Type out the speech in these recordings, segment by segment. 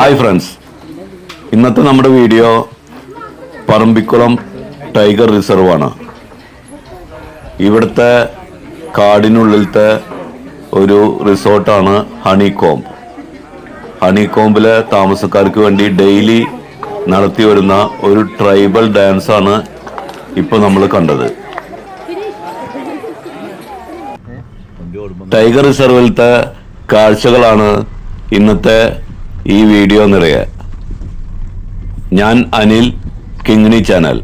Hi friends ഇന്നത്തെ നമ്മുടെ video Parambikulam tiger reserve ആണ് ഇവിടുത്തെ കാടിനുള്ളിലത്തെ ഒരു റിസോർട്ടാണ് ഹണികോംബ്. ഹണികോംബിലെ താമസക്കാർക്ക് വേണ്ടി ഡെയിലി നടത്തി വരുന്ന ഒരു ട്രൈബൽ ഡാൻസ് ആണ് ഇപ്പോൾ നമ്മൾ കണ്ടത്. ടൈഗർ റിസർവിലത്തെ കാഴ്ചകളാണ് ഇന്നത്തെ ഈ വീഡിയോ നിറയെ ഞാൻ Anil Kingini channel.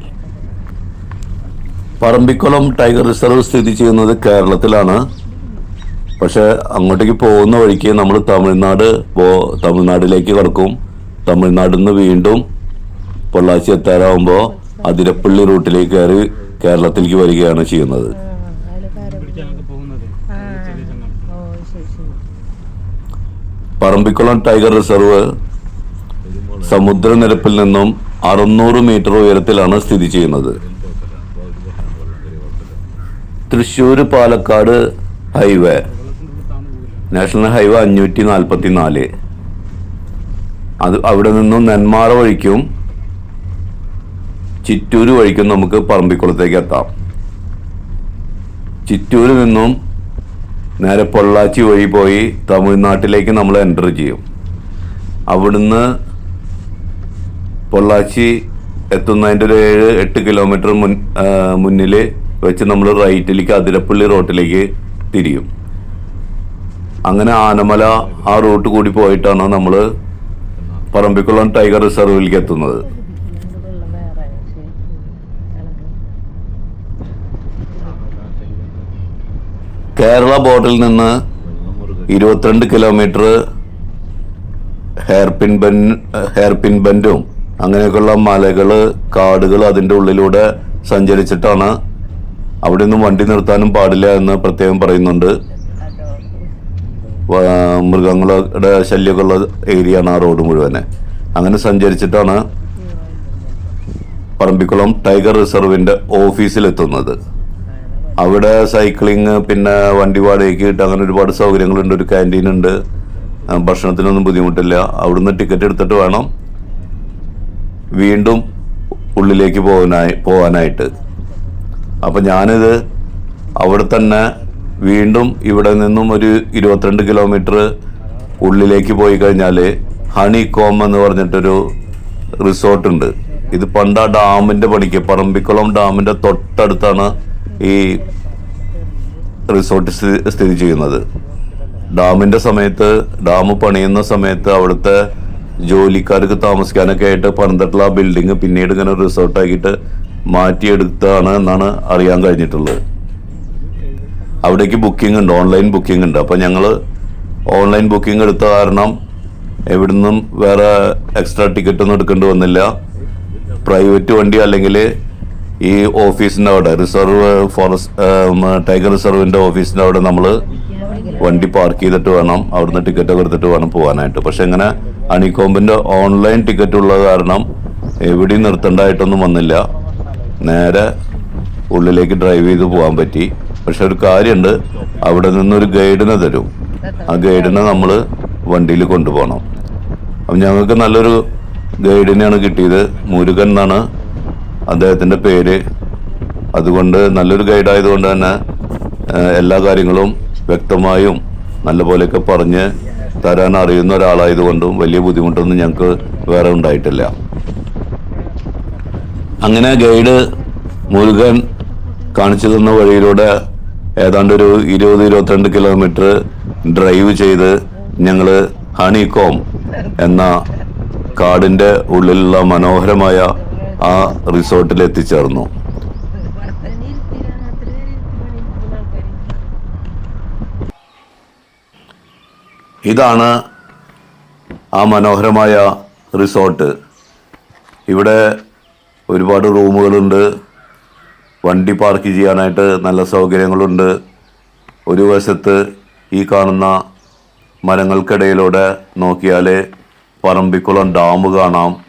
Parambikulam tiger reserve സ്ഥിതി ചെയ്യുന്നത് കേരളത്തിലാണ്. പക്ഷെ അങ്ങോട്ടേക്ക് പോകുന്ന വഴിക്ക് നമ്മൾ തമിഴ്നാട് പോ തമിഴ്നാട്ടിലേക്ക് കിടക്കും. തമിഴ്നാട്ടിൽ നിന്ന് വീണ്ടും പൊള്ളാച്ചി എത്താറാവുമ്പോൾ അതിരപ്പള്ളി റൂട്ടിലേക്ക് കയറി കേരളത്തിലേക്ക് വരികയാണ് ചെയ്യുന്നത്. പറമ്പിക്കുളം ടൈഗർ റിസർവ് സമുദ്രനിരപ്പിൽ നിന്നും അറുന്നൂറ് മീറ്റർ ഉയരത്തിലാണ് സ്ഥിതി ചെയ്യുന്നത്. Thrissur Palakkad highway. National highway അഞ്ഞൂറ്റി നാൽപ്പത്തി നാല് അത് അവിടെ നിന്നും നെന്മാറ വഴിക്കും ചിറ്റൂർ വഴിക്കും നമുക്ക് പറമ്പിക്കുളത്തേക്ക് എത്താം. ചിറ്റൂരിൽ നിന്നും നേരെ പൊള്ളാച്ചി വഴി പോയി തമിഴ്നാട്ടിലേക്ക് നമ്മൾ എന്റർ ചെയ്യും. അവിടുന്ന് പൊള്ളാച്ചി എത്തുന്നതിന്റെ ഒരു ഏഴ് എട്ട് കിലോമീറ്റർ മുൻ മുന്നിൽ വെച്ച് നമ്മൾ റൈറ്റിലേക്ക് അതിരപ്പള്ളി റോട്ടിലേക്ക് തിരിയും. അങ്ങനെ ആനമല ആ റൂട്ട് കൂടി പോയിട്ടാണ് നമ്മൾ പറമ്പിക്കുളം ടൈഗർ റിസർവിലേക്ക് എത്തുന്നത് ഇതിന്റെ വെള്ളം വേറെ ശരി കിളങ്ങ് കേരള ബോർഡിൽ നിന്ന് ഇരുപത്തിരണ്ട് കിലോമീറ്റർ ഹെയർപിൻ ബൻ ഹെയർപിൻ ബൻഡും അങ്ങനെയൊക്കെയുള്ള മലകൾ കാടുകൾ അതിന്റെ ഉള്ളിലൂടെ സഞ്ചരിച്ചിട്ടാണ് അവിടെ നിന്നും വണ്ടി നിർത്താനും പാടില്ല എന്ന് പ്രത്യേകം പറയുന്നുണ്ട്. മൃഗങ്ങളുടെ ശല്യമൊക്കെയുള്ള ഏരിയയാണ് ആ റോഡ് മുഴുവനെ. അങ്ങനെ സഞ്ചരിച്ചിട്ടാണ് പറമ്പിക്കുളം ടൈഗർ റിസർവിന്റെ ഓഫീസിലെത്തുന്നത്. അവിടെ സൈക്ലിങ് പിന്നെ വണ്ടി വാടകയ്ക്ക് കിട്ടുക അങ്ങനെ ഒരുപാട് സൗകര്യങ്ങളുണ്ട്. ഒരു ക്യാന്റീൻ ഉണ്ട്. ഭക്ഷണത്തിനൊന്നും ബുദ്ധിമുട്ടില്ല. അവിടുന്ന് ടിക്കറ്റ് എടുത്തിട്ട് വേണം വീണ്ടും ഉള്ളിലേക്ക് പോകാനായി പോകാനായിട്ട്. അപ്പം ഞാനിത് അവിടെ തന്നെ വീണ്ടും ഇവിടെ നിന്നും ഒരു ഇരുപത്തിരണ്ട് കിലോമീറ്റർ ഉള്ളിലേക്ക് പോയി കഴിഞ്ഞാൽ ഹണി കോം എന്ന് പറഞ്ഞിട്ടൊരു റിസോർട്ടുണ്ട് ഇത് പണ്ട് ആ ഡാമിന്റെ പണിക്ക് പറമ്പിക്കുളം ഡാമിന്റെ തൊട്ടടുത്താണ് ഈ റിസോർട്ട് സ്ഥിതി ചെയ്യുന്നത്. ഡാമിന്റെ സമയത്ത് ഡാം പണിയുന്ന സമയത്ത് അവിടുത്തെ ജോലിക്കാർക്ക് താമസിക്കാനൊക്കെ ആയിട്ട് പണിതിട്ടുള്ള ആ ബിൽഡിങ് പിന്നീട് ഇങ്ങനെ റിസോർട്ടാക്കിയിട്ട് മാറ്റിയെടുത്താണ് എന്നാണ് അറിയാൻ കഴിഞ്ഞിട്ടുള്ളത്. അവിടേക്ക് ബുക്കിംഗ് ഉണ്ട് ഓൺലൈൻ ബുക്കിംഗ് ഉണ്ട്. അപ്പം ഞങ്ങൾ ഓൺലൈൻ ബുക്കിംഗ് എടുത്ത കാരണം എവിടുന്നും വേറെ എക്സ്ട്രാ ടിക്കറ്റ് ഒന്നും എടുക്കേണ്ടി വന്നില്ല. പ്രൈവറ്റ് വണ്ടി അല്ലെങ്കിൽ ഈ ഓഫീസിന്റെ അവിടെ റിസർവ് ഫോറസ്റ്റ് ടൈഗർ റിസർവിന്റെ ഓഫീസിന്റെ അവിടെ നമ്മൾ വണ്ടി പാർക്ക് ചെയ്തിട്ട് വേണം അവിടുന്ന് ടിക്കറ്റ് ഒക്കെ എടുത്തിട്ട് വേണം പോകാനായിട്ട്. പക്ഷെ ഇങ്ങനെ അണിക്കോമ്പിന്റെ ഓൺലൈൻ ടിക്കറ്റ് ഉള്ളത് കാരണം എവിടെയും നിർത്തേണ്ടതായിട്ടൊന്നും വന്നില്ല. നേരെ ഉള്ളിലേക്ക് ഡ്രൈവ് ചെയ്ത് പോകാൻ പറ്റി. പക്ഷെ ഒരു കാര്യമുണ്ട് അവിടെ നിന്നൊരു ഗൈഡിനെ തരും. ആ ഗൈഡിനെ നമ്മൾ വണ്ടിയിൽ കൊണ്ടുപോകണം. അപ്പം ഞങ്ങൾക്ക് നല്ലൊരു ഗൈഡിനെയാണ് കിട്ടിയത്. മുരുകൻ എന്നാണ് അദ്ദേഹത്തിന്റെ പേര്. അതുകൊണ്ട് നല്ലൊരു ഗൈഡ് ആയതുകൊണ്ട് തന്നെ എല്ലാ കാര്യങ്ങളും വ്യക്തമായും നല്ലപോലെയൊക്കെ പറഞ്ഞ് തരാൻ അറിയുന്ന ഒരാളായതുകൊണ്ടും വലിയ ബുദ്ധിമുട്ടൊന്നും ഞങ്ങൾക്ക് വേറെ ഉണ്ടായിട്ടില്ല. അങ്ങനെ ഗൈഡ് മുരുകൻ കാണിച്ചു തന്ന വഴിയിലൂടെ ഏതാണ്ട് ഒരു ഇരുപത് ഇരുപത്തിരണ്ട് കിലോമീറ്റർ ഡ്രൈവ് ചെയ്ത് ഞങ്ങൾ ഹണികോം എന്ന കാടിന്റെ ഉള്ളിലുള്ള മനോഹരമായ ആ റിസോർട്ടിൽ എത്തിച്ചേർന്നു. ഇതാണ് ആ മനോഹരമായ റിസോർട്ട്. ഇവിടെ ഒരുപാട് റൂമുകളുണ്ട്. വണ്ടി പാർക്ക് ചെയ്യാനായിട്ട് നല്ല സൗകര്യങ്ങളുണ്ട്. ഒരു വശത്ത് ഈ കാണുന്ന മരങ്ങൾക്കിടയിലൂടെ നോക്കിയാൽ പറമ്പിക്കുളം ഡാം കാണാം.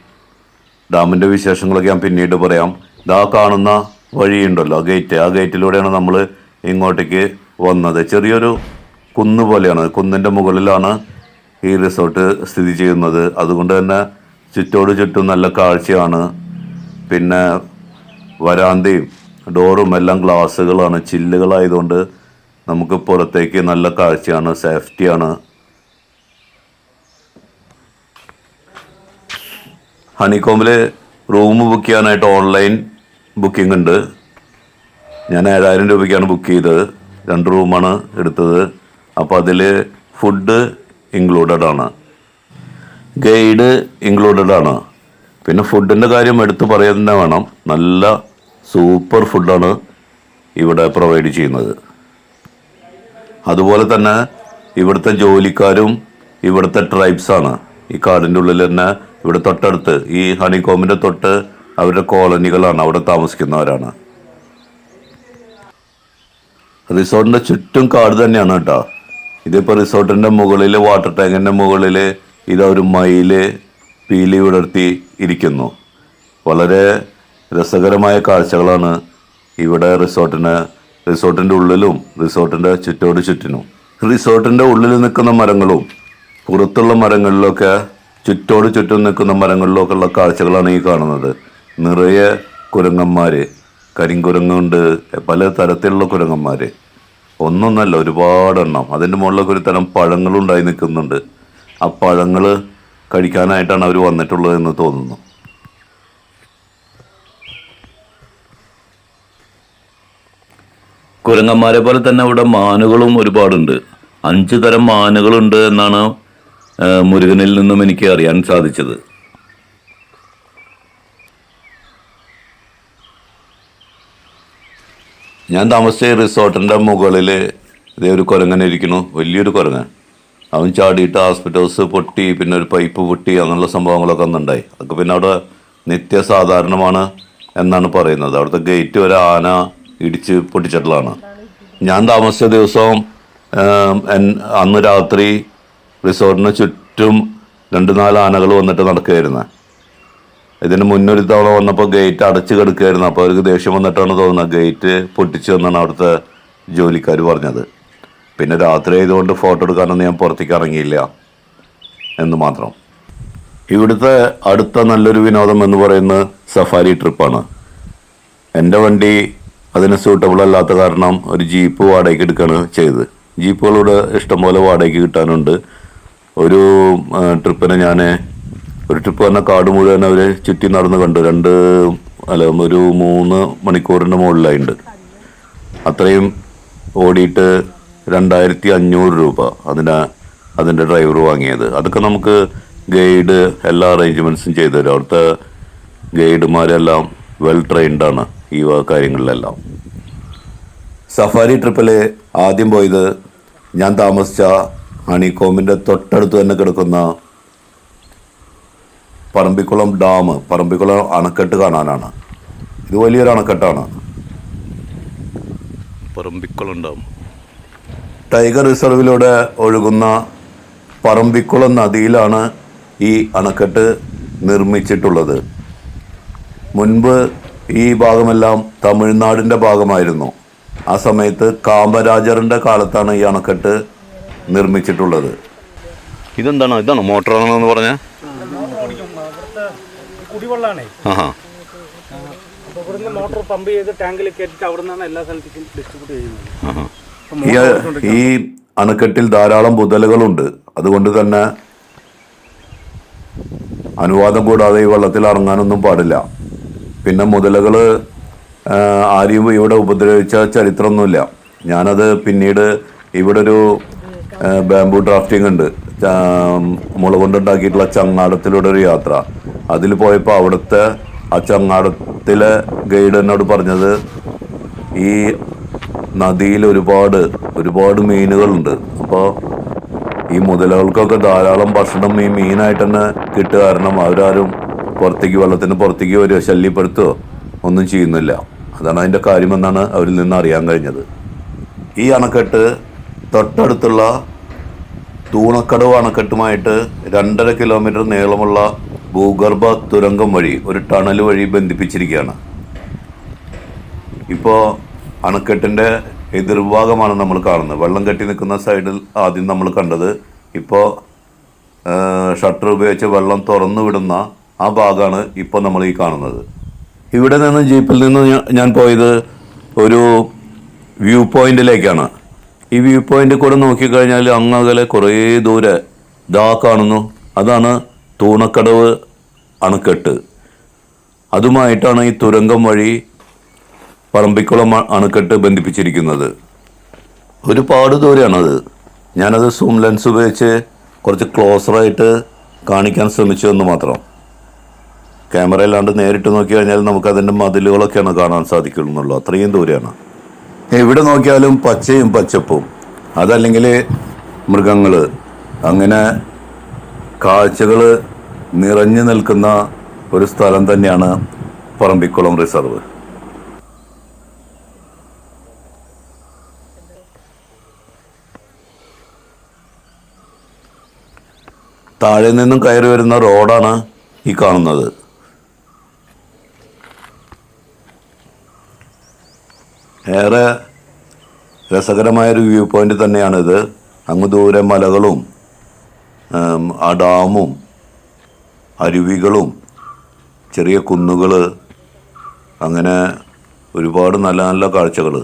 ഡാമിന്റെ വിശേഷങ്ങളൊക്കെ ഞാൻ പിന്നീട് പറയാം. ഇതാ കാണുന്ന വഴിയുണ്ടല്ലോ ഗേറ്റ് ആ ഗേറ്റിലൂടെയാണ് നമ്മൾ ഇങ്ങോട്ടേക്ക് വന്നത്. ചെറിയൊരു കുന്ന് പോലെയാണ്. കുന്നിന്റെ മുകളിലാണ് ഈ റിസോർട്ട് സ്ഥിതി ചെയ്യുന്നത്. അതുകൊണ്ട് തന്നെ ചുറ്റോട് ചുറ്റും നല്ല കാഴ്ചയാണ്. പിന്നെ വരാന്തയും ഡോറും എല്ലാം ഗ്ലാസ്സുകളാണ്. ചില്ലുകളായതുകൊണ്ട് നമുക്ക് പുറത്തേക്ക് നല്ല കാഴ്ചയാണ് സേഫ്റ്റിയാണ്. ഹണിക്കോമിൽ റൂം ബുക്ക് ചെയ്യാനായിട്ട് ഓൺലൈൻ ബുക്കിംഗ് ഉണ്ട്. ഞാൻ ഏഴായിരം രൂപയ്ക്കാണ് ബുക്ക് ചെയ്തത്. രണ്ട് റൂമാണ് എടുത്തത്. അപ്പോൾ അതിൽ ഫുഡ് ഇൻക്ലൂഡഡ് ആണ്. ഗൈഡ് ഇൻക്ലൂഡഡ് ആണ്. പിന്നെ ഫുഡിന്റെ കാര്യം എടുത്തു പറയാൻ തന്നെ വേണം. നല്ല സൂപ്പർ ഫുഡാണ് ഇവിടെ പ്രൊവൈഡ് ചെയ്യുന്നത്. അതുപോലെ തന്നെ ഇവിടുത്തെ ജോലിക്കാരും ഇവിടുത്തെ ട്രൈബ്സാണ് ഈ കാടിന്റെ ഉള്ളിൽ തന്നെ ഇവിടെ തൊട്ടടുത്ത് ഈ ഹണികോമിന്റെ തൊട്ട് അവരുടെ കോളനികളാണ് അവിടെ താമസിക്കുന്നവരാണ്. റിസോർട്ടിന്റെ ചുറ്റും കാട് തന്നെയാണ് കേട്ടോ. ഇതിപ്പോൾ റിസോർട്ടിന്റെ മുകളിൽ വാട്ടർ ടാങ്കിന്റെ മുകളിൽ ഇതാ ഒരു മയിൽ പീലി വിടർത്തി ഇരിക്കുന്നു. വളരെ രസകരമായ കാഴ്ചകളാണ് ഇവിടെ റിസോർട്ടിന് റിസോർട്ടിന്റെ ഉള്ളിലും റിസോർട്ടിന്റെ ചുറ്റോട് ചുറ്റിനും. റിസോർട്ടിന്റെ ഉള്ളിൽ നിൽക്കുന്ന മരങ്ങളും പുറത്തുള്ള മരങ്ങളിലൊക്കെ ചുറ്റോട് ചുറ്റും നിൽക്കുന്ന മരങ്ങളിലൊക്കെ ഉള്ള കാഴ്ചകളാണ് ഈ കാണുന്നത്. നിറയെ കുരങ്ങന്മാർ കരിങ്കുരങ്ങുണ്ട് പല തരത്തിലുള്ള കുരങ്ങന്മാർ ഒന്നൊന്നല്ല ഒരുപാടെണ്ണം. അതിന്റെ മുകളിലൊക്കെ ഒരു തരം പഴങ്ങളുണ്ടായി നിൽക്കുന്നുണ്ട്. ആ പഴങ്ങൾ കഴിക്കാനായിട്ടാണ് അവർ വന്നിട്ടുള്ളതെന്ന് തോന്നുന്നു. കുരങ്ങന്മാരെ പോലെ തന്നെ ഇവിടെ മാനുകളും ഒരുപാടുണ്ട്. അഞ്ച് തരം മാനുകളുണ്ട് എന്നാണ് മുരുകനിൽ നിന്നും എനിക്ക് അറിയാൻ സാധിച്ചത്. ഞാൻ താമസിച്ച റിസോർട്ടിന്റെ മുകളിൽ ഇതേ ഒരു കുരങ്ങനെ ഇരിക്കുന്നു. വലിയൊരു കുരങ്ങൻ. അവൻ ചാടിയിട്ട് ഹോസ്പിറ്റൽസ് പൊട്ടി പിന്നെ ഒരു പൈപ്പ് പൊട്ടി അങ്ങനെയുള്ള സംഭവങ്ങളൊക്കെ ഒന്നുണ്ടായി അതൊക്കെ പിന്നെ അവിടെ നിത്യസാധാരണമാണ് എന്നാണ് പറയുന്നത്. അവിടുത്തെ ഗേറ്റ് വരെ ആന ഇടിച്ച് പൊട്ടിച്ചിട്ടുള്ളതാണ്. ഞാൻ താമസിച്ച ദിവസം അന്ന് രാത്രി റിസോർട്ടിന് ചുറ്റും രണ്ട് നാല് ആനകൾ വന്നിട്ട് നടക്കുകയായിരുന്നു. ഇതിന് മുന്നൊരു തവണ വന്നപ്പോൾ ഗേറ്റ് അടച്ചു കിടക്കുകയായിരുന്നു. അപ്പോൾ അവർക്ക് ദേഷ്യം വന്നിട്ടാണ് തോന്നുന്നത്. ഗേറ്റ് പൊട്ടിച്ചു എന്നാണ് അവിടുത്തെ ജോലിക്കാർ പറഞ്ഞത്. പിന്നെ രാത്രി ആയതുകൊണ്ട് ഫോട്ടോ എടുക്കാനൊന്നും ഞാൻ പുറത്തേക്ക് ഇറങ്ങിയില്ല എന്ന് മാത്രം. ഇവിടുത്തെ അടുത്ത നല്ലൊരു വിനോദം എന്ന് പറയുന്നത് സഫാരി ട്രിപ്പാണ്. എന്റെ വണ്ടി അതിന് സൂട്ടബിൾ അല്ലാത്ത കാരണം ഒരു ജീപ്പ് വാടകയ്ക്ക് എടുക്കുകയാണ് ചെയ്തത്. ജീപ്പുകളിവിടെ ഇഷ്ടംപോലെ വാടകയ്ക്ക് കിട്ടാനുണ്ട്. ഒരു ട്രിപ്പിനെ ഞാൻ ഒരു ട്രിപ്പ് പറഞ്ഞ കാട് മുഴുവൻ അവർ ചുറ്റി നടന്ന് കണ്ടു. രണ്ട് അല്ല ഒരു മൂന്ന് മണിക്കൂറിന്റെ മുകളിലായിട്ടുണ്ട് അത്രയും ഓടിയിട്ട് രണ്ടായിരത്തി അഞ്ഞൂറ് രൂപ അതിന് അതിന്റെ ഡ്രൈവർ വാങ്ങിയത്. അതൊക്കെ നമുക്ക് ഗൈഡ് എല്ലാ അറേഞ്ച്മെന്റ്സും ചെയ്തു തരും. അവിടുത്തെ ഗൈഡുമാരെല്ലാം വെൽ ട്രെയിൻഡാണ് ഈ കാര്യങ്ങളിലെല്ലാം. സഫാരി ട്രിപ്പിൽ ആദ്യം പോയത് ഞാൻ താമസിച്ച ഹണികോമിന്റെ തൊട്ടടുത്ത് തന്നെ കിടക്കുന്ന പറമ്പിക്കുളം ഡാം പറമ്പിക്കുളം അണക്കെട്ട് കാണാനാണ്. ഇത് വലിയൊരു അണക്കെട്ടാണ്. പറമ്പിക്കുളം ഡാം. ടൈഗർ റിസർവിലൂടെ ഒഴുകുന്ന പറമ്പിക്കുളം നദിയിലാണ് ഈ അണക്കെട്ട് നിർമ്മിച്ചിട്ടുള്ളത്. മുൻപ് ഈ ഭാഗമെല്ലാം തമിഴ്നാടിന്റെ ഭാഗമായിരുന്നു. ആ സമയത്ത് കാമരാജറിന്റെ കാലത്താണ് ഈ അണക്കെട്ട് നിർമ്മിച്ചിട്ടുള്ളത്. ഇതെന്താണ്? ഇതാണ് പറഞ്ഞ? ആഹാ. അപ്പോൾ ഇവിടുന്ന് മോട്ടോർ പമ്പ് ചെയ്ത് ടാങ്കിൽ കയറ്റിട്ട് അവിടെ നിന്നാണ് എല്ലാ സ്ഥലത്തേക്കും ഡിസ്ട്രിബ്യൂട്ട് ചെയ്യുന്നത്. ഈ അണക്കെട്ടിൽ ധാരാളം പുതലുകളുണ്ട്. അതുകൊണ്ട് തന്നെ അനുവാദം കൂടാതെ ഈ വെള്ളത്തിൽ ഇറങ്ങാനൊന്നും പാടില്ല. പിന്നെ മുതലകൾ ആരെയും ഇവിടെ ഉപദ്രവിച്ച ചരിത്രമൊന്നുമില്ല. ഞാനത് പിന്നീട് ഇവിടെ ഒരു ബാംബു ഡ്രാഫ്റ്റിംഗ് ഉണ്ട്. മുള കൊണ്ടുണ്ടാക്കിയിട്ടുള്ള ചങ്ങാടത്തിലൂടെ ഒരു യാത്ര. അതിൽ പോയപ്പോൾ അവിടുത്തെ ആ ചങ്ങാടത്തിലെ ഗൈഡ് എന്നോട് പറഞ്ഞത് ഈ നദിയിൽ ഒരുപാട് ഒരുപാട് മീനുകളുണ്ട്. അപ്പോൾ ഈ മുതലകൾക്കൊക്കെ ധാരാളം ഭക്ഷണം ഈ മീനായിട്ട് തന്നെ കിട്ടുക കാരണം അവരാരും പുറത്തേക്ക് വെള്ളത്തിന് പുറത്തേക്ക് വരുമോ ശല്യപ്പെടുത്തുകയോ ഒന്നും ചെയ്യുന്നില്ല. അതാണ് അതിന്റെ കാര്യമെന്നാണ് അവരിൽ നിന്ന് അറിയാൻ കഴിഞ്ഞത്. ഈ അണക്കെട്ട് തൊട്ടടുത്തുള്ള തൂണക്കടവ് അണക്കെട്ടുമായിട്ട് രണ്ടര കിലോമീറ്റർ നീളമുള്ള ഭൂഗർഭ തുരങ്കം വഴി ഒരു ടണൽ വഴി ബന്ധിപ്പിച്ചിരിക്കുകയാണ്. ഇപ്പോൾ അണക്കെട്ടിന്റെ എതിർഭാഗമാണ് നമ്മൾ കാണുന്നത്. വെള്ളം കെട്ടി നിൽക്കുന്ന സൈഡിൽ ആദ്യം നമ്മൾ കണ്ടത് ഇപ്പോൾ ഷട്ടർ ഉപയോഗിച്ച് വെള്ളം തുറന്നു വിടുന്ന ആ ഭാഗമാണ് ഇപ്പോൾ നമ്മൾ ഈ കാണുന്നത്. ഇവിടെ നിന്ന് ജീപ്പിൽ നിന്ന് ഞാൻ പോയത് ഒരു വ്യൂ പോയിന്റിലേക്കാണ് ഈ വ്യൂ പോയിന്റ് കൂടെ നോക്കിക്കഴിഞ്ഞാൽ അങ്ങകലെ കുറേ ദൂരെ ദാ കാണുന്നു. അതാണ് തൂണക്കടവ് അണക്കെട്ട്. അതുമായിട്ടാണ് ഈ തുരങ്കം വഴി പറമ്പിക്കുളം അണക്കെട്ട് ബന്ധിപ്പിച്ചിരിക്കുന്നത്. ഒരുപാട് ദൂരെയാണത്. ഞാനത് സൂം ലെൻസ് ഉപയോഗിച്ച് കുറച്ച് ക്ലോസറായിട്ട് കാണിക്കാൻ ശ്രമിച്ചു എന്ന് മാത്രം. ക്യാമറ അല്ലാണ്ട് നേരിട്ട് നോക്കി കഴിഞ്ഞാൽ നമുക്കതിന്റെ മതിലുകളൊക്കെയാണ് കാണാൻ സാധിക്കുന്നുള്ളൂ അത്രയും ദൂരെയാണ്. എവിടെ നോക്കിയാലും പച്ചയും പച്ചപ്പും. അതല്ലെങ്കിൽ മൃഗങ്ങൾ അങ്ങനെ കാഴ്ചകൾ നിറഞ്ഞു നിൽക്കുന്ന ഒരു സ്ഥലം തന്നെയാണ് പറമ്പിക്കുളം റിസർവ്. താഴെ നിന്നും കയറി വരുന്ന റോഡാണ് ഈ കാണുന്നത്. ഏറെ രസകരമായൊരു വ്യൂ പോയിന്റ് തന്നെയാണിത്. അങ്ങ് ദൂരെ മലകളും ആ ഡാമും അരുവികളും ചെറിയ കുന്നുകൾ അങ്ങനെ ഒരുപാട് നല്ല നല്ല കാഴ്ചകൾ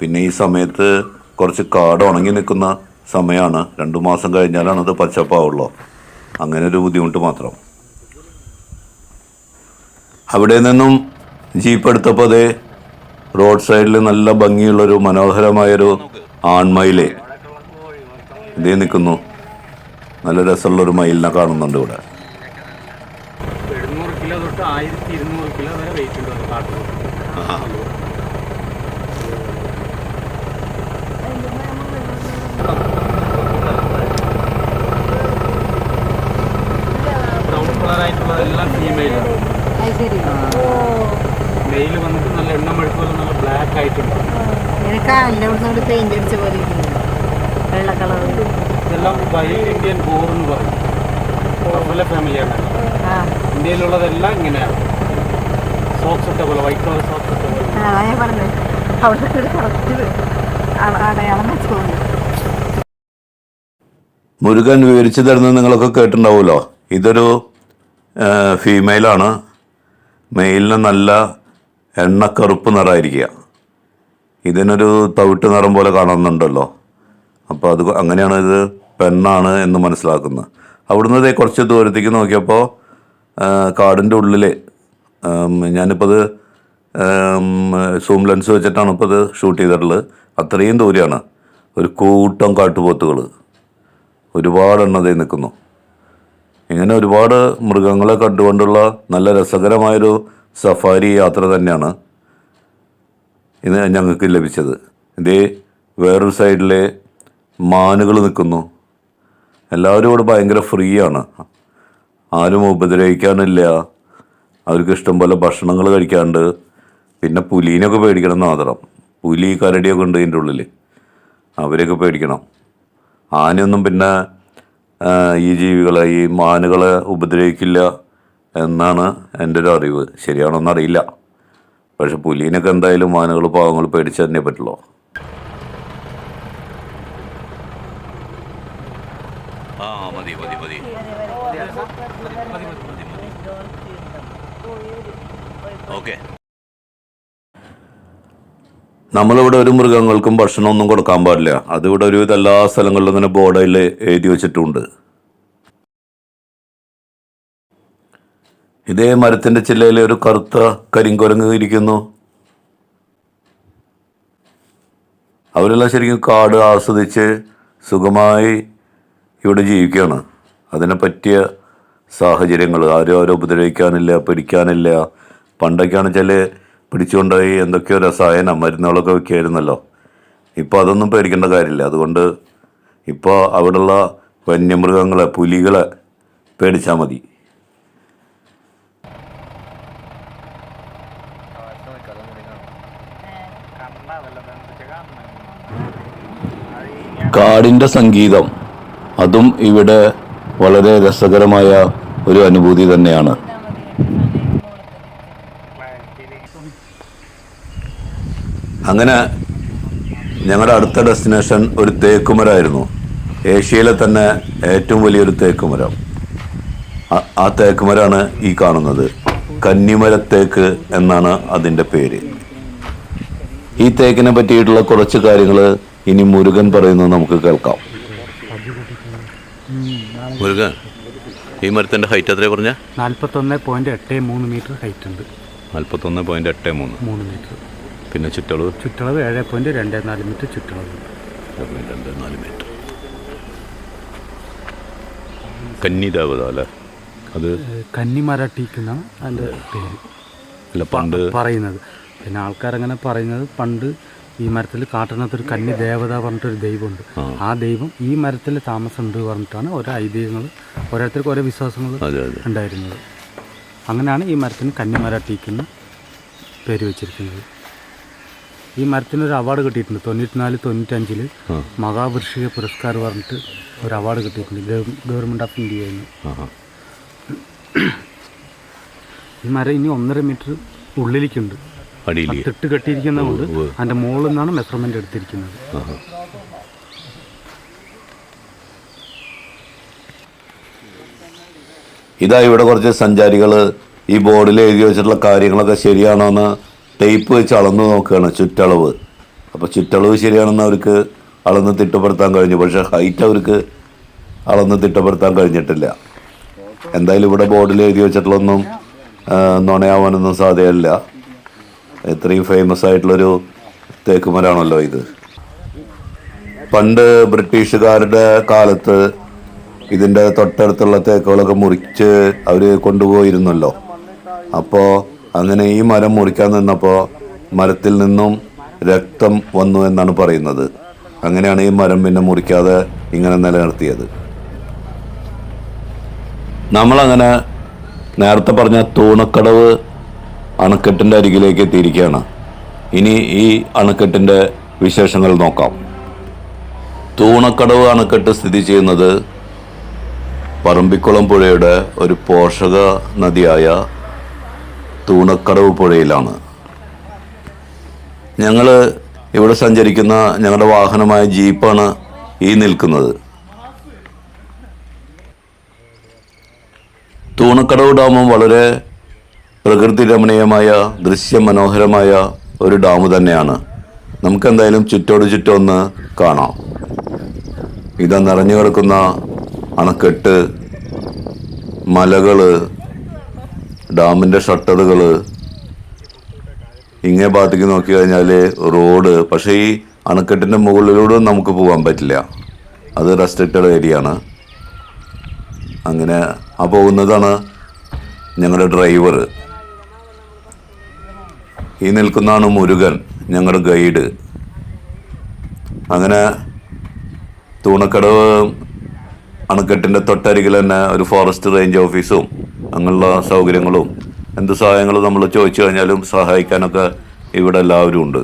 പിന്നെ ഈ സമയത്ത് കുറച്ച് കാട് ഉണങ്ങി നിൽക്കുന്ന സമയമാണ് രണ്ട് മാസം കഴിഞ്ഞാലാണ് അത് പച്ചപ്പാവുള്ളൂ. അങ്ങനെ ഒരു ബുദ്ധിമുട്ട് മാത്രം. അവിടെ നിന്നും ജീപ്പ് എടുത്തപ്പോൾ അതേ റോഡ് സൈഡിൽ നല്ല ഭംഗിയുള്ളൊരു മനോഹരമായൊരു ആൺമയിലെ ഇതേ നിൽക്കുന്നു. നല്ല രസമുള്ളൊരു മയിലിനെ കാണുന്നുണ്ട് ഇവിടെ. എഴുന്നൂറ് കിലോ തൊട്ട് ആയിരത്തി ഇരുന്നൂറ് കിലോ വരെ വെയിറ്റ് ഉണ്ട് കാട്ടിൽ ബ്രൗൺ കളറായിട്ടുള്ളതെല്ലാം ഫീമെയിലാണ് മെയിൽ വന്നിട്ട് നല്ല എണ്ണം മെഴുക്കുപോലെ നല്ല ബ്ലാക്ക് ആയിട്ടുണ്ട്. എനിക്കാ എല്ലായിടത്തും കൂടി പെയിന്റ് അടിച്ച പോലെ ഇരിക്കുന്നു. വെള്ള കളർ ഇതെല്ലാം വൈൽഡ് ഇന്ത്യൻ ബോർ എന്ന് പറയും. ഫാമിലിയാണ് ഇന്ത്യയിലുള്ളതെല്ലാം ഇങ്ങനെയാണ്. സോക്സ് ഇട്ട പോലെ വൈറ്റ് കളർ സോക്സ് ഇട്ട പോലെ. അതാ ഞാൻ പറഞ്ഞത് അവിടെ കറക്റ്റ് അടയാളം വെച്ചോണ്ട് മുരുകൻ വിവരിച്ചു തരുന്നത് നിങ്ങളൊക്കെ കേട്ടിട്ടുണ്ടാവുമല്ലോ. ഇതൊരു ഫീമെയിലാണ് മെയിലിന് നല്ല എണ്ണക്കറുപ്പ് നിറമായിരിക്കുക. ഇതിനൊരു തവിട്ട് നിറം പോലെ കാണുന്നുണ്ടല്ലോ. അപ്പോൾ അത് അങ്ങനെയാണ് ഇത് പെണ്ണാണ് എന്ന് മനസ്സിലാക്കുന്നത്. അവിടുന്ന് ഇതേ കുറച്ച് ദൂരത്തേക്ക് നോക്കിയപ്പോൾ കാടിന്റെ ഉള്ളിൽ ഞാനിപ്പോൾ അത് സൂം ലെൻസ് വെച്ചിട്ടാണ് ഇപ്പോൾ അത് ഷൂട്ട് ചെയ്തിട്ടുള്ളത്. അത്രയും ദൂരെയാണ്. ഒരു കൂട്ടം കാട്ടുപോത്തുകൾ ഒരുപാട് ദേ നിൽക്കുന്നു. ഇങ്ങനെ ഒരുപാട് മൃഗങ്ങളെ കണ്ടുകൊണ്ടുള്ള നല്ല രസകരമായൊരു സഫാരി യാത്ര തന്നെയാണ് ഇന്ന് ഞങ്ങൾക്ക് ലഭിച്ചത്. ഇതേ വേറൊരു സൈഡിലെ മാനുകൾ നിൽക്കുന്നു. എല്ലാവരും ഇവിടെ ഭയങ്കര ഫ്രീ ആണ്. ആരും ഉപദ്രവിക്കാനില്ല. അവർക്ക് ഇഷ്ടം പോലെ ഭക്ഷണങ്ങൾ കഴിക്കാണ്ട്. പിന്നെ പുലീനൊക്കെ പേടിക്കണം മാത്രം. പുലി കരടിയൊക്കെ ഉണ്ട് ഇതിന്റെ ഉള്ളിൽ അവരെയൊക്കെ പേടിക്കണം. ആനയൊന്നും പിന്നെ ഈ ജീവികളെ ഈ മാനുകളെ ഉപദ്രവിക്കില്ല. എന്നാണ് എന്റെ ഒരു അറിവ്. ശരിയാണോന്ന് അറിയില്ല. പക്ഷെ പുലീനൊക്കെ എന്തായാലും മാനുകൾ പാവങ്ങൾ പേടിച്ച് തന്നെ പറ്റുള്ളൂ. ആ മതി മതി മതി. ഓക്കെ. നമ്മളിവിടെ ഒരു മൃഗങ്ങൾക്കും ഭക്ഷണമൊന്നും കൊടുക്കാൻ പാടില്ല. അതിവിടെ ഒരുവിധ എല്ലാ സ്ഥലങ്ങളിലും തന്നെ ബോർഡിൽ എഴുതി വെച്ചിട്ടുണ്ട്. ഇതേ മരത്തിന്റെ ചില്ലയിൽ ഒരു കറുത്ത കരിങ്കുരങ്ങ് ഇരിക്കുന്നു. അവരെല്ലാം ശരിക്കും കാട് ആസ്വദിച്ച് സുഖമായി ഇവിടെ ജീവിക്കുകയാണ്. അതിനെ പറ്റിയ സാഹചര്യങ്ങൾ ആരും ആരും ഉപദ്രവിക്കാനില്ല പിടിക്കാനില്ല. പണ്ടൊക്കെയാണ് വെച്ചാൽ പിടിച്ചുകൊണ്ടുപോയി എന്തൊക്കെയോ രസായനം മരുന്നുകളൊക്കെ വെക്കുമായിരുന്നല്ലോ ഇപ്പോൾ അതൊന്നും പേടിക്കേണ്ട കാര്യമില്ല. അതുകൊണ്ട് ഇപ്പോൾ അവിടെയുള്ള വന്യമൃഗങ്ങളെ പുലികളെ പേടിച്ചാൽ മതി. കാടിന്റെ സംഗീതം. അതും ഇവിടെ വളരെ രസകരമായ ഒരു അനുഭൂതി തന്നെയാണ്. അങ്ങനെ ഞങ്ങളുടെ അടുത്ത ഡെസ്റ്റിനേഷൻ ഒരു തേക്കുമരായിരുന്നു ഏഷ്യയിലെ തന്നെ ഏറ്റവും വലിയൊരു തേക്കുമരം. ആ- തേക്കുമരാണ് ഈ കാണുന്നത്. കന്നിമരത്തേക്ക് എന്നാണ് അതിന്റെ പേര്. ഈ തേക്കിനെ പറ്റിയിട്ടുള്ള കുറച്ച് കാര്യങ്ങൾ ഇനി മുരുകൻ പറയുന്നത് നമുക്ക് കേൾക്കാം. മുരുകൻ ഈ മരത്തിന്റെ ഹൈറ്റ് എത്രയാ പറഞ്ഞ? നാൽപ്പത്തൊന്ന് പോയിന്റ് എട്ട് മൂന്ന് മീറ്റർ ഹൈറ്റ് ഉണ്ട്. നാൽപ്പത്തൊന്ന് പോയിന്റ് എട്ട് മൂന്ന്. മൂന്ന് മീറ്റർ പിന്നെ ചുറ്റളവ്? ചുറ്റളവ് ഏഴ് പോയിന്റ് രണ്ട് നാല് മീറ്റർ ചുറ്റളവ്. രണ്ട് നാല് മീറ്റർ കന്നിദേവത അല്ലേ? അത്? കന്നി എന്നാണ് അതിന്റെ പേര്. അല്ല പണ്ട് പറയുന്നത്. പിന്നെ ആൾക്കാരങ്ങനെ പറയുന്നത് പണ്ട് ഈ മരത്തിൽ കാട്ടിനകത്ത് ഒരു കന്നി ദേവത പറഞ്ഞിട്ടൊരു ദൈവമുണ്ട്. ആ. ദൈവം ഈ മരത്തിൽ താമസമുണ്ട് പറഞ്ഞിട്ടാണ് ഓരോ ഐതിഹ്യങ്ങൾ ഓരോരുത്തർക്ക് ഓരോ വിശ്വാസങ്ങൾ ഉണ്ടായിരുന്നത്. അങ്ങനെയാണ് ഈ മരത്തിന് കന്നിമരട്ടീക്കെന്ന് പേര് വെച്ചിരിക്കുന്നത്. ഈ മരത്തിനൊരു അവാർഡ് കിട്ടിയിട്ടുണ്ട്. തൊണ്ണൂറ്റിനാല് തൊണ്ണൂറ്റഞ്ചിൽ മഹാവൃഷിക പുരസ്കാരം പറഞ്ഞിട്ട് ഒരു അവാർഡ് കിട്ടിയിട്ടുണ്ട്. ഗവൺമെന്റ് ഓഫ് ഇന്ത്യയിൽ നിന്ന്. ഈ മരം ഇനി ഒന്നര മീറ്റർ ഉള്ളിലേക്കുണ്ട്. തിട്ട് കെട്ടിയിരിക്കുന്നതുകൊണ്ട് അതിന്റെ മുകളിൽ നിന്നാണ് മെഷർമെന്റ് എടുത്തിരിക്കുന്നത് ഇതാ ഇവിടെ കുറച്ച് സഞ്ചാരികൾ ഈ ബോർഡിൽ എഴുതി വെച്ചിട്ടുള്ള കാര്യങ്ങളൊക്കെ ശരിയാണോ എന്ന് ടേപ്പ് വെച്ച് അളന്ന് നോക്കുകയാണ് ചുറ്റളവ്. അപ്പോൾ ചുറ്റളവ് ശരിയാണെന്ന് അവർക്ക് അളന്ന് തിട്ടപ്പെടുത്താൻ കഴിഞ്ഞു. പക്ഷേ ഹൈറ്റ് അവർക്ക് അളന്ന് തിട്ടപ്പെടുത്താൻ കഴിഞ്ഞിട്ടില്ല. എന്തായാലും ഇവിടെ ബോർഡിൽ എഴുതി വെച്ചിട്ടുള്ളൊന്നും നുണയാവാനൊന്നും സാധ്യമല്ല ഇത്രയും ഫേമസ് ആയിട്ടുള്ളൊരു തേക്കുമരാണല്ലോ ഇത്. പണ്ട് ബ്രിട്ടീഷുകാരുടെ കാലത്ത് ഇതിന്റെ തൊട്ടടുത്തുള്ള തേക്കുകളൊക്കെ മുറിച്ച് അവർ കൊണ്ടുപോയിരുന്നല്ലോ. അപ്പോൾ അങ്ങനെ ഈ മരം മുറിക്കാൻ നിന്നപ്പോൾ മരത്തിൽ നിന്നും രക്തം വന്നു എന്നാണ് പറയുന്നത്. അങ്ങനെയാണ് ഈ മരം പിന്നെ മുറിക്കാതെ ഇങ്ങനെ നിലനിർത്തിയത്. നമ്മളങ്ങനെ നേരത്തെ പറഞ്ഞ തൂണക്കടവ് അണക്കെട്ടിന്റെ അരികിലേക്ക് എത്തിയിരിക്കുകയാണ്. ഇനി ഈ അണക്കെട്ടിന്റെ വിശേഷങ്ങൾ നോക്കാം. തൂണക്കടവ് അണക്കെട്ട് സ്ഥിതി ചെയ്യുന്നത് പറമ്പിക്കുളം പുഴയുടെ ഒരു പോഷക നദിയായ തൂണക്കടവ് പുഴയിലാണ്. ഞങ്ങൾ ഇവിടെ സഞ്ചരിക്കുന്ന ഞങ്ങളുടെ വാഹനമായ ജീപ്പാണ് ഈ നിൽക്കുന്നത്. തൂണക്കടവ് ഡാമും വളരെ പ്രകൃതി രമണീയമായ ദൃശ്യമനോഹരമായ ഒരു ഡാം തന്നെയാണ്. നമുക്ക് എന്തായാലും ചുറ്റോട് ചുറ്റും ഒന്ന് കാണാം. ഇത് നിറഞ്ഞു കിടക്കുന്ന അണക്കെട്ട് മലകൾ ഡാമിന്റെ ഷട്ടറുകൾ ഇങ്ങേ ഭാഗത്തേക്ക് നോക്കി കഴിഞ്ഞാൽ റോഡ് പക്ഷേ ഈ അണക്കെട്ടിന്റെ മുകളിലൂടെ നമുക്ക് പോകാൻ പറ്റില്ല. അത് റെസ്ട്രിക്റ്റഡ് ഏരിയ ആണ് അങ്ങനെ ആ പോകുന്നതാണ് ഞങ്ങളുടെ ഡ്രൈവർ ഈ നിൽക്കുന്നതാണ് മുരുകൻ ഞങ്ങളുടെ ഗൈഡ് അങ്ങനെ തൂണക്കടവ് അണക്കെട്ടിന്റെ തൊട്ടരികിൽ തന്നെ ഒരു ഫോറസ്റ്റ് റേഞ്ച് ഓഫീസും അങ്ങനെയുള്ള സൗകര്യങ്ങളും എന്ത് സഹായങ്ങളും നമ്മൾ ചോദിച്ചു കഴിഞ്ഞാലും സഹായിക്കാനൊക്കെ ഇവിടെ എല്ലാവരും ഉണ്ട്.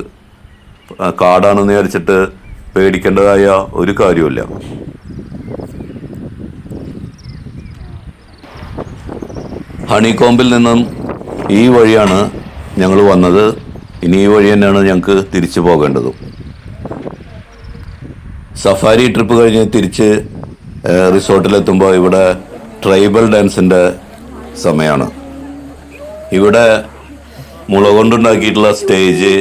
കാടാണെന്ന് വിചാരിച്ചിട്ട് പേടിക്കേണ്ടതായ ഒരു കാര്യമില്ല ഹണികോമ്പിൽ നിന്നും ഈ വഴിയാണ് ഞങ്ങൾ വന്നത് ഇനി ഈ വഴി തന്നെയാണ് ഞങ്ങൾക്ക് തിരിച്ചു പോകേണ്ടതും. സഫാരി ട്രിപ്പ് കഴിഞ്ഞ് തിരിച്ച് റിസോർട്ടിലെത്തുമ്പോൾ ഇവിടെ ട്രൈബൽ ഡാൻസിന്റെ സമയമാണ്. ഇവിടെ മുള കൊണ്ടുണ്ടാക്കിയിട്ടുള്ള സ്റ്റേജ്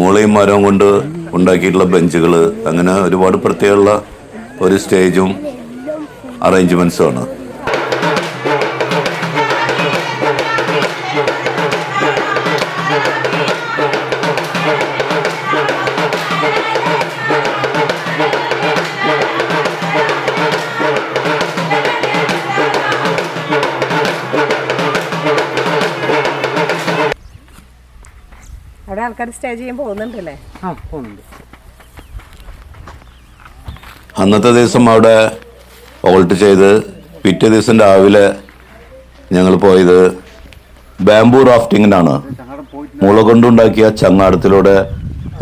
മുളയും മരവും കൊണ്ട് ഉണ്ടാക്കിയിട്ടുള്ള ബെഞ്ചുകൾ അങ്ങനെ ഒരുപാട് പ്രത്യേകമുള്ള ഒരു സ്റ്റേജും അറേഞ്ച്മെന്റ്സും ആൾക്കാർ സ്റ്റേ ചെയ്യാൻ പോകുന്നുണ്ടല്ലേ? ആ പോകുന്നുണ്ട്. അന്നത്തെ ദിവസം അവിടെ ഓൾട്ട് ചെയ്ത് പിറ്റേ ദിവസം രാവിലെ ഞങ്ങൾ പോയത് ബാംബൂ റാഫ്റ്റിങ്ങിനാണ് മുള കൊണ്ടുണ്ടാക്കിയ ചങ്ങാടത്തിലൂടെ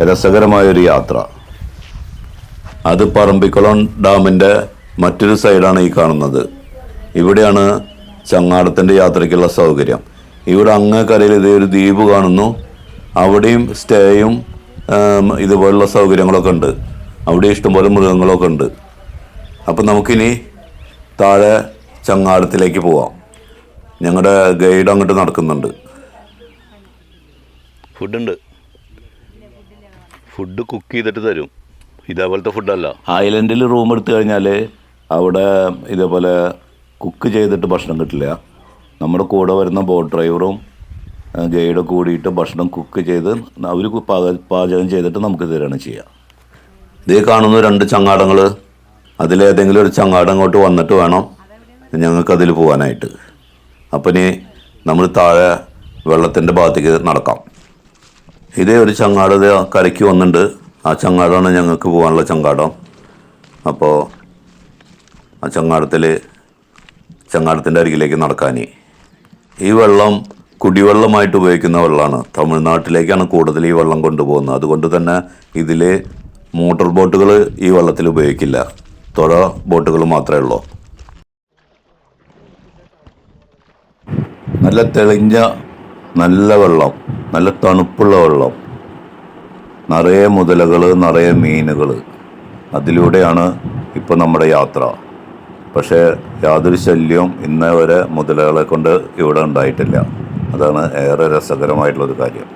രസകരമായൊരു യാത്ര. അത് പറമ്പിക്കുളം ഡാമിന്റെ മറ്റൊരു സൈഡാണ് ഈ കാണുന്നത്. ഇവിടെയാണ് ചങ്ങാടത്തിന്റെ യാത്രയ്ക്കുള്ള സൗകര്യം. ഇവിടെ അങ്ങേ കരയിൽ ഇതേ ഒരു ദ്വീപ് കാണുന്നു. അവിടെയും സ്റ്റേയും ഇതുപോലുള്ള സൗകര്യങ്ങളൊക്കെ ഉണ്ട്. അവിടെ ഇഷ്ടംപോലെ മൃഗങ്ങളൊക്കെ ഉണ്ട്. അപ്പം നമുക്കിനി താഴെ ചങ്ങാടത്തിലേക്ക് പോവാം. ഞങ്ങളുടെ ഗൈഡ് അങ്ങോട്ട് നടക്കുന്നുണ്ട്. ഫുഡുണ്ട്. ഫുഡ് കുക്ക് ചെയ്തിട്ട് തരും. ഇതേപോലത്തെ ഫുഡല്ല. ഐലൻഡിൽ റൂം എടുത്തു കഴിഞ്ഞാൽ അവിടെ ഇതേപോലെ കുക്ക് ചെയ്തിട്ട് ഭക്ഷണം കിട്ടില്ല. നമ്മുടെ കൂടെ വരുന്ന ബോട്ട് ഡ്രൈവറും ഗൈഡും കൂടിയിട്ട് ഭക്ഷണം കുക്ക് ചെയ്ത് അവർ പാചകം ചെയ്തിട്ട് നമുക്ക് തരികയാണ് ചെയ്യുക ഇതേ കാണുന്ന രണ്ട് ചങ്ങാടങ്ങൾ അതിലേതെങ്കിലും ഒരു ചങ്ങാടം അങ്ങോട്ട് വന്നിട്ട് വേണം ഞങ്ങൾക്കതിൽ പോകാനായിട്ട് അപ്പം ഇനി നമ്മൾ താഴെ വെള്ളത്തിന്റെ ഭാഗത്തേക്ക് നടക്കാം. ഇതേ ഒരു ചങ്ങാടം കരയ്ക്ക് വന്നിട്ടുണ്ട് ആ ചങ്ങാടമാണ് ഞങ്ങൾക്ക് പോകാനുള്ള ചങ്ങാടം. അപ്പോൾ ആ ചങ്ങാടത്തിൽ ചങ്ങാടത്തിന്റെ അരികിലേക്ക് നടക്കാൻ ഈ വെള്ളം കുടിവെള്ളമായിട്ട് ഉപയോഗിക്കുന്ന വെള്ളമാണ്. തമിഴ്നാട്ടിലേക്കാണ് കൂടുതൽ ഈ വെള്ളം കൊണ്ടുപോകുന്നത്. അതുകൊണ്ട് തന്നെ ഇതിൽ മോട്ടോർ ബോട്ടുകൾ ഈ വെള്ളത്തിൽ ഉപയോഗിക്കില്ല. തുഴ ബോട്ടുകൾ മാത്രമേ ഉള്ളൂ. നല്ല തെളിഞ്ഞ നല്ല വെള്ളം നല്ല തണുപ്പുള്ള വെള്ളം നിറയെ മുതലകൾ നിറയെ മീനുകൾ അതിലൂടെയാണ് ഇപ്പോൾ നമ്മുടെ യാത്ര. പക്ഷേ യാതൊരു ശല്യവും ഇന്നേ വരെ മുതലകളെ കൊണ്ട് ഇവിടെ ഉണ്ടായിട്ടില്ല. അതാണ് ഏറെ രസകരമായിട്ടുള്ളൊരു കാര്യം.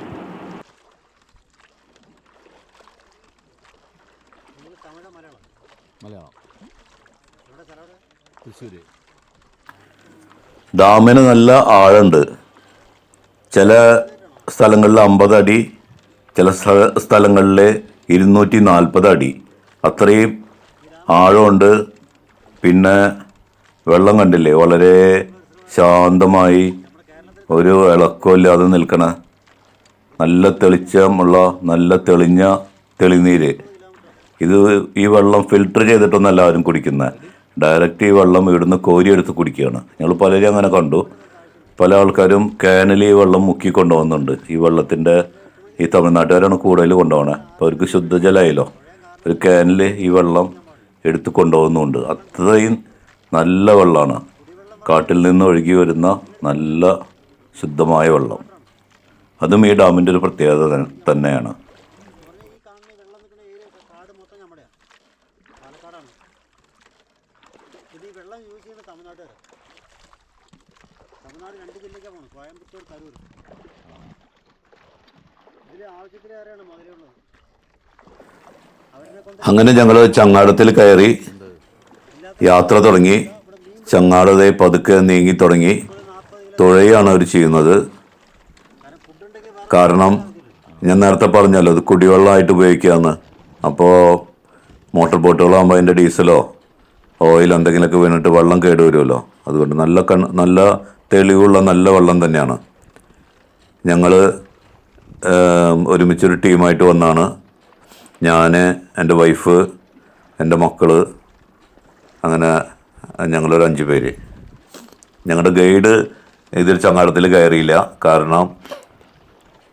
ഡാമിന് നല്ല ആഴമുണ്ട് ചില സ്ഥലങ്ങളിൽ അമ്പത് അടി ചില സ്ഥ- സ്ഥലങ്ങളിൽ ഇരുന്നൂറ്റി നാൽപ്പത് അടി. അത്രയും ആഴമുണ്ട്. പിന്നെ വെള്ളം കണ്ടില്ലേ? വളരെ ശാന്തമായി ഒരു ഇളക്കവും ഇല്ലാതെ നിൽക്കണ. നല്ല തെളിച്ചമുള്ള നല്ല തെളിഞ്ഞ തെളിനീര്. ഇത് ഈ വെള്ളം ഫിൽട്ടർ ചെയ്തിട്ടൊന്നല്ല ആരും കുടിക്കുന്നത് ഡയറക്റ്റ് ഈ വെള്ളം ഇവിടുന്ന് കോരിയെടുത്ത് കുടിക്കുകയാണ്. ഞങ്ങൾ പലരും അങ്ങനെ കണ്ടു. പല ആൾക്കാരും കാനിൽ ഈ വെള്ളം മുക്കി കൊണ്ടുപോകുന്നുണ്ട്. ഈ വെള്ളത്തിന്റെ ഈ തമിഴ്നാട്ടുകാരാണ് കൂടുതൽ കൊണ്ടുപോകണത് അപ്പോൾ അവർക്ക് ശുദ്ധജലമായല്ലോ ഒരു കാനിൽ ഈ വെള്ളം എടുത്ത് കൊണ്ടുപോകുന്നുണ്ട്. അത്രയും നല്ല വെള്ളമാണ് കാട്ടിൽ നിന്ന് ഒഴുകി വരുന്ന നല്ല ശുദ്ധമായ വെള്ളം. അതും ഈ ഡാമിന്റെ ഒരു പ്രത്യേകത തന്നെയാണ്. ഇത് ഈ വെള്ളം യൂസ് ചെയ്യുന്ന തമിഴ്നാട് രണ്ട് ജില്ലയ്ക്കാണ് പോകുന്നത് കോയമ്പത്തൂർ കരൂർ ഇതിൽ ആവശ്യത്തിലേറെയാണ് മുതലുള്ളത് അവരെ കൊണ്ട് അങ്ങനെ ഞങ്ങൾ ചങ്ങാടത്തിൽ കയറി യാത്ര തുടങ്ങി. ചങ്ങാടത്തെ പതുക്കെ നീങ്ങി തുടങ്ങി. തുഴയാണ് അവർ ചെയ്യുന്നത്. കാരണം ഞാൻ നേരത്തെ പറഞ്ഞല്ലോ ഇത് കുടിവെള്ളമായിട്ട് ഉപയോഗിക്കാമെന്ന് അപ്പോൾ മോട്ടോർ ബോട്ടുകളാകുമ്പോൾ അതിന്റെ ഡീസലോ ഓയിൽ എന്തെങ്കിലുമൊക്കെ വീണിട്ട് വെള്ളം കേടുവരുമല്ലോ. അതുകൊണ്ട് നല്ല കൺ നല്ല തെളിവുള്ള നല്ല വെള്ളം തന്നെയാണ്. ഞങ്ങൾ ഒരുമിച്ചൊരു ടീമായിട്ട് വന്നാണ്. ഞാൻ എന്റെ വൈഫ് എന്റെ മക്കൾ അങ്ങനെ ഞങ്ങളൊരു അഞ്ച് പേര്. ഞങ്ങളുടെ ഗൈഡ് ഇതിൽ ചങ്ങാടത്തിൽ കയറിയില്ല. കാരണം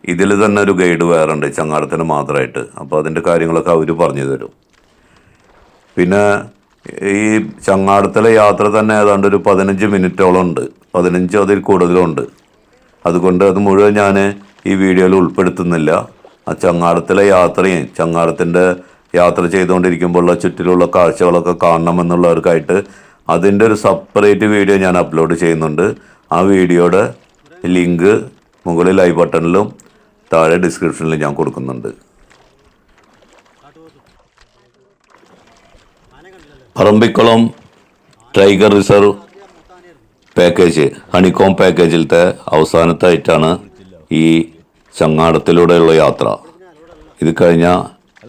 ഇതിൽ തന്നെ ഒരു ഗൈഡ് വേറെ ഉണ്ട് ചങ്ങാടത്തിന് മാത്രമായിട്ട് അപ്പോൾ അതിന്റെ കാര്യങ്ങളൊക്കെ അവർ പറഞ്ഞു തരും. പിന്നെ ഈ ചങ്ങാടത്തിലെ യാത്ര തന്നെ ഏതാണ്ട് ഒരു പതിനഞ്ച് മിനിറ്റോളം ഉണ്ട്. പതിനഞ്ച് അതിൽ കൂടുതലുണ്ട്. അതുകൊണ്ട് അത് മുഴുവൻ ഞാൻ ഈ വീഡിയോയിൽ ഉൾപ്പെടുത്തുന്നില്ല. ആ ചങ്ങാടത്തിലെ യാത്രയും ചങ്ങാടത്തിന്റെ യാത്ര ചെയ്തുകൊണ്ടിരിക്കുമ്പോഴുള്ള ചുറ്റിലുള്ള കാഴ്ചകളൊക്കെ കാണണമെന്നുള്ളവർക്കായിട്ട് അതിന്റെ ഒരു സെപ്പറേറ്റ് വീഡിയോ ഞാൻ അപ്ലോഡ് ചെയ്യുന്നുണ്ട്. ആ വീഡിയോയുടെ ലിങ്ക് മുകളിൽ ഐ ബട്ടണിലും താഴെ ഡിസ്ക്രിപ്ഷനിലും ഞാൻ കൊടുക്കുന്നുണ്ട്. Parambikulam tiger reserve package Honeycomb പാക്കേജിലത്തെ അവസാനത്തായിട്ടാണ് ഈ ചങ്ങാടത്തിലൂടെയുള്ള യാത്ര. ഇത് കഴിഞ്ഞാൽ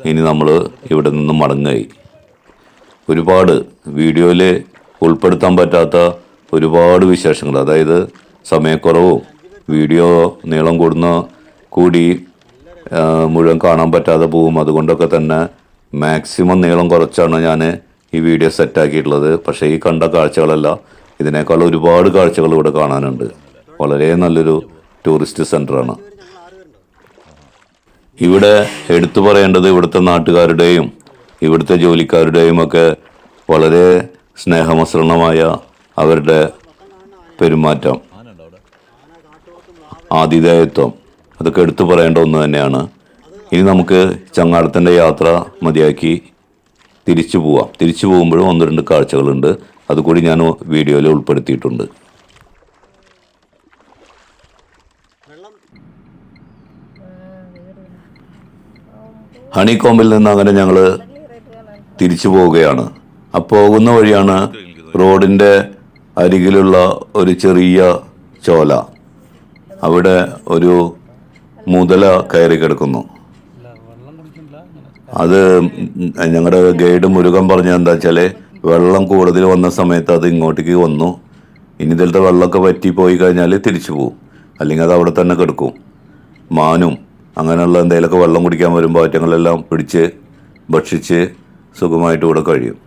ഇനി നമ്മൾ ഇവിടെ നിന്ന് മടങ്ങായി ഒരുപാട് വീഡിയോയിൽ ഉൾപ്പെടുത്താൻ പറ്റാത്ത ഒരുപാട് വിശേഷങ്ങൾ. അതായത് സമയക്കുറവും വീഡിയോ നീളം കൂടുന്ന കൂടി മുഴുവൻ കാണാൻ പറ്റാതെ പോവും. അതുകൊണ്ടൊക്കെ തന്നെ മാക്സിമം നീളം കുറച്ചാണ് ഞാൻ ഈ വീഡിയോ സെറ്റാക്കിയിട്ടുള്ളത് പക്ഷേ ഈ കണ്ട കാഴ്ചകളല്ല. ഇതിനേക്കാൾ ഒരുപാട് കാഴ്ചകൾ ഇവിടെ കാണാനുണ്ട്. വളരെ നല്ലൊരു ടൂറിസ്റ്റ് സെന്ററാണ് ഇവിടെ എടുത്തു പറയേണ്ടത് ഇവിടുത്തെ നാട്ടുകാരുടെയും ഇവിടുത്തെ ജോലിക്കാരുടെയും ഒക്കെ വളരെ സ്നേഹമസൃണമായ അവരുടെ പെരുമാറ്റം. ആതിഥേയത്വം. അതൊക്കെ എടുത്തു പറയേണ്ട ഒന്ന് തന്നെയാണ്. ഇനി നമുക്ക് ചങ്ങാടത്തിന്റെ യാത്ര മതിയാക്കി തിരിച്ചു പോവാം. തിരിച്ചു പോകുമ്പോഴും ഒന്ന് രണ്ട് കാഴ്ചകളുണ്ട്. അതുകൂടി ഞാൻ വീഡിയോയിൽ ഉൾപ്പെടുത്തിയിട്ടുണ്ട്. ഹണി ഹണികോമ്പിൽ നിന്ന് അങ്ങനെ ഞങ്ങൾ തിരിച്ചു പോവുകയാണ്. ആ പോകുന്ന വഴിയാണ് റോഡിന്റെ അരികിലുള്ള ഒരു ചെറിയ ചോല. അവിടെ ഒരു മുതല കയറി കിടക്കുന്നു. അത് ഞങ്ങളുടെ ഗൈഡ് മുരുകൻ പറഞ്ഞ എന്താ വെച്ചാൽ വെള്ളം കൂടുതൽ വന്ന സമയത്ത് അത് ഇങ്ങോട്ടേക്ക് വന്നു. ഇനി ഇതിലത്തെ വെള്ളമൊക്കെ വറ്റി പോയി കഴിഞ്ഞാൽ തിരിച്ചു പോകും അല്ലെങ്കിൽ അത് അവിടെ തന്നെ കിടക്കും. മാനും അങ്ങനെയുള്ള എന്തെങ്കിലുമൊക്കെ വെള്ളം കുടിക്കാൻ വരുമ്പോൾ അറ്റങ്ങളെല്ലാം പിടിച്ച് ഭക്ഷിച്ച് സുഖമായിട്ട് ഇവിടെ കഴിയും.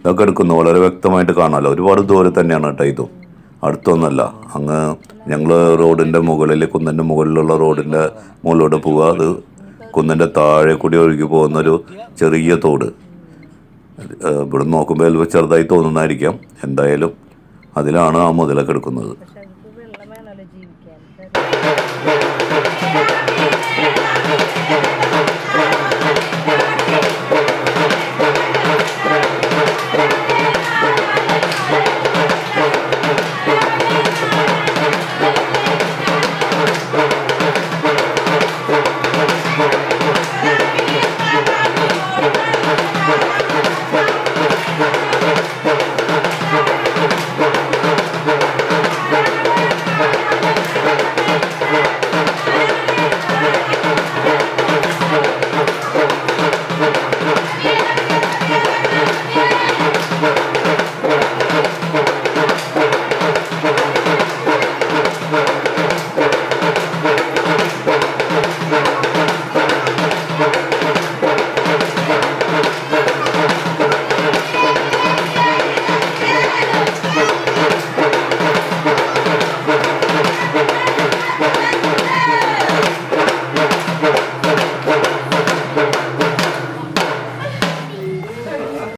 ഇതൊക്കെ എടുക്കുന്നു വളരെ വ്യക്തമായിട്ട് കാണാമല്ലോ. ഒരുപാട് ദൂരെ തന്നെയാണ് കേട്ടോ ഇതും. അടുത്തൊന്നല്ല. അങ്ങ് ഞങ്ങൾ റോഡിന്റെ മുകളിൽ കുന്നിന്റെ മുകളിലുള്ള റോഡിന്റെ മുകളിലൂടെ പോവുക. അത് കുന്നിന്റെ താഴെ കൂടി ഒഴുകി പോകുന്നൊരു ചെറിയ തോട്. ഇവിടെ നോക്കുമ്പോൾ ചെറുതായി തോന്നുന്നതായിരിക്കാം. എന്തായാലും അതിലാണ് ആ മുതലൊക്കെ എടുക്കുന്നത്.